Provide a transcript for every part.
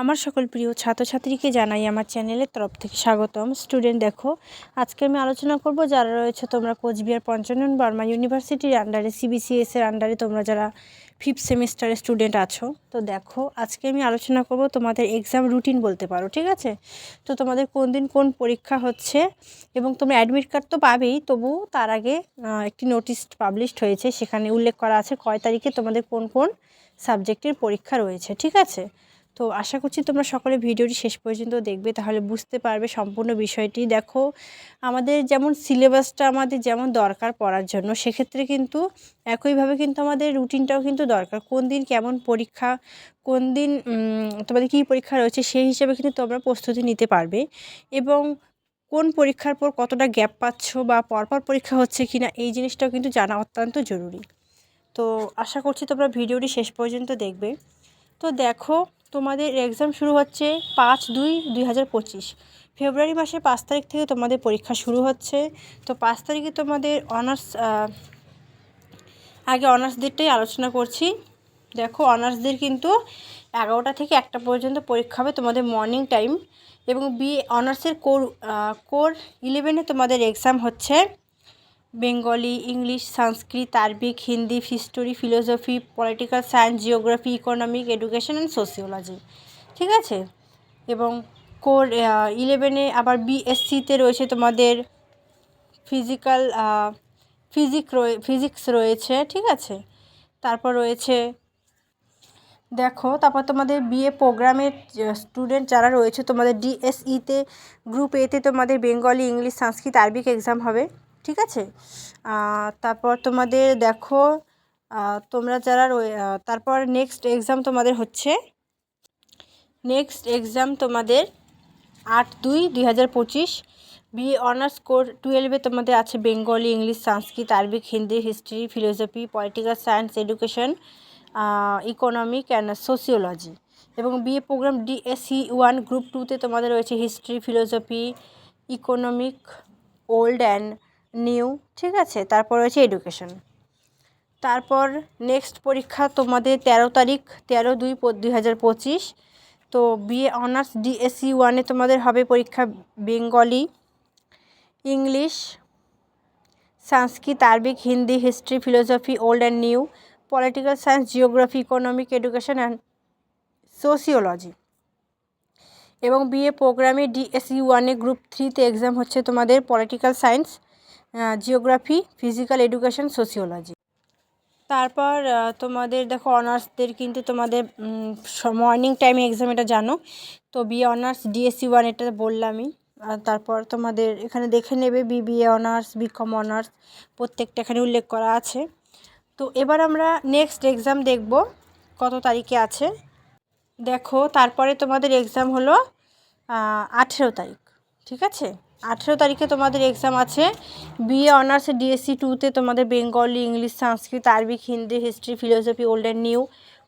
আমার সকল প্রিয় ছাত্রছাত্রীকে জানাই আমার চ্যানেলের তরফ থেকে স্বাগতম। স্টুডেন্ট, দেখো, আজকে আমি আলোচনা করব যারা রয়েছে তোমরা কোচবিহার পঞ্চানন বর্মা ইউনিভার্সিটির আন্ডারে সিবিসিএস এর আন্ডারে তোমরা যারা ফিফথ সেমিস্টারের স্টুডেন্ট আছো। তো দেখো, আজকে আমি আলোচনা করব তোমাদের এক্সাম রুটিন বলতে পারো, ঠিক আছে? তো তোমাদের কোন দিন কোন পরীক্ষা হচ্ছে এবং তোমরা অ্যাডমিট কার্ড তো পাবেই, তবু তার আগে একটি নোটিশ পাবলিশড হয়েছে, সেখানে উল্লেখ করা আছে কয় তারিখে তোমাদের কোন কোন সাবজেক্টের পরীক্ষা রয়েছে, ঠিক আছে? তো আশা করছি তোমরা সকলে ভিডিওটি শেষ পর্যন্ত দেখবে, তাহলে বুঝতে পারবে সম্পূর্ণ বিষয়টি। দেখো, আমাদের যেমন সিলেবাসটা আমাদের যেমন দরকার পড়ার জন্য, সেক্ষেত্রে কিন্তু একইভাবে কিন্তু আমাদের রুটিনটাও কিন্তু দরকার। কোন দিন কেমন পরীক্ষা, কোন দিন তোমাদের কী পরীক্ষা রয়েছে সেই হিসাবে কিন্তু তোমরা প্রস্তুতি নিতে পারবে। এবং কোন পরীক্ষার পর কতটা গ্যাপ পাচ্ছ বা পরপর পরীক্ষা হচ্ছে কি না এই জিনিসটাও কিন্তু জানা অত্যন্ত জরুরি। তো আশা করছি তোমরা ভিডিওটি শেষ পর্যন্ত দেখবে। তো দেখো তোমাদের এক্সাম শুরু হচ্ছে পাঁচ দুই দুই হাজার পঁচিশ। ফেব্রুয়ারি মাসের পাঁচ তারিখ থেকে তোমাদের পরীক্ষা শুরু হচ্ছে। তো পাঁচ তারিখে তোমাদের অনার্স আগে অনার্সদেরটাই আলোচনা করছি। দেখো অনার্সদের কিন্তু এগারোটা থেকে একটা পর্যন্ত পরীক্ষা হবে তোমাদের মর্নিং টাইম এবং বি অনার্সের কোর কোর ইলেভেনে তোমাদের এক্সাম হচ্ছে। Bengali, English, Sanskrit, Arabic, Hindi, history, philosophy, political science, geography, economic, education and sociology. ঠিক আছে? এবং কোর ইলেভেনে আবার বিএসসিতে রয়েছে তোমাদের ফিজিক্যাল ফিজিক রয়ে ফিজিক্স রয়েছে, ঠিক আছে? তারপর রয়েছে, দেখো, তারপর তোমাদের বিএ প্রোগ্রামের স্টুডেন্ট যারা রয়েছে তোমাদের ডিএসইতে গ্রুপ এতে তোমাদের Bengali, English, Sanskrit, Arabic exam হবে। ঠিক আছে? তারপর তোমাদের দেখো তোমরা যারা তারপর নেক্সট এক্সাম তোমাদের হচ্ছে নেক্সট এক্সাম তোমাদের আট দুই দুই হাজার পঁচিশ বিএ অনার্স কোর টুয়েলভে তোমাদের আছে Bengali English Sanskrit Arabic Hindi history philosophy political science education economic and sociology এবং BA program DSC one group টুতে তোমাদের রয়েছে history philosophy economic old and new, ঠিক আছে? তারপর রয়েছে এডুকেশন তারপর নেক্সট পরীক্ষা তোমাদের ১৩ তারিখ, তেরো দুই দুই হাজার পঁচিশ। তো বিএ অনার্স ডিএসসি ওয়ানে তোমাদের হবে পরীক্ষা Bengali English Sanskrit Arabic Hindi history philosophy old and new political science geography economic education and sociology এবং বিএ প্রোগ্রামে ডিএসসি ওয়ানে গ্রুপ থ্রিতে এক্সাম হচ্ছে তোমাদের political science geography physical education sociology তারপর তোমাদের দেখো অনার্সদের কিন্তু তোমাদের মর্নিং টাইমে এক্সাম এটা জানো। তো বিএ অনার্স ডিএসসি ওয়ান এটা বললামই। আর তারপর তোমাদের এখানে দেখে নেবে বিবিএ অনার্স বিকম অনার্স প্রত্যেকটা এখানে উল্লেখ করা আছে। তো এবার আমরা নেক্সট এক্সাম দেখব, কত তারিখে আছে। দেখো, তারপরে তোমাদের এক্সাম হলো আঠেরো তারিখ, ঠিক আছে? আঠেরো তারিখে তোমাদের এক্সাম আছে। বিএ অনার্স ডিএসসি টুতে তোমাদের Bengali English Sanskrit Arabic Hindi history philosophy old and new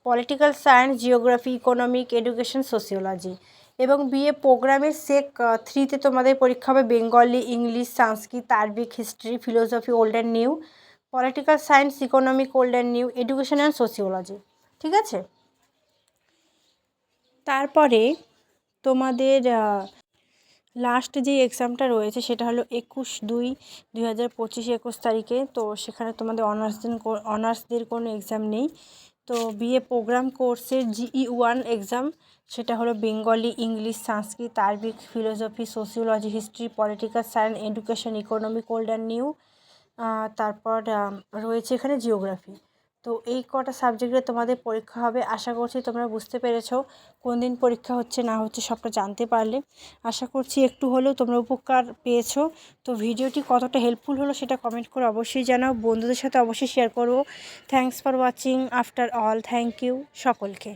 political science geography economic education sociology এবং বিএ প্রোগ্রামের সেক থ্রিতে তোমাদের পরীক্ষা হবে Bengali English Sanskrit Arabic history philosophy old and new political science economic old and new education and sociology ঠিক আছে? তারপরে তোমাদের লাস্ট যে এক্সামটা রয়েছে সেটা হলো একুশ দুই দুই হাজার পঁচিশে একুশ তারিখে। তো সেখানে তোমাদের অনার্সদের অনার্সদের কোনো এক্সাম নেই। তো বিএ প্রোগ্রাম কোর্সের জিই ওয়ান এক্সাম সেটা হলো Bengali English Sanskrit Arabic philosophy sociology history political science education economic old and new তারপর রয়েছে এখানে জিওগ্রাফি তো এই কটা সাবজেক্টে তোমাদের পরীক্ষা হবে। আশা করছি তোমরা বুঝতে পেরেছ কোন দিন পরীক্ষা হচ্ছে, না হচ্ছে সবটা জানতে পারলে। আশা করছি একটু হলেও তোমরা উপকার পেয়েছ। তো ভিডিওটি কতটা হেল্পফুল হলো সেটা কমেন্ট করে অবশ্যই জানাও। বন্ধুদের সাথে অবশ্যই শেয়ার করব। Thanks for watching after all thank you সকলকে।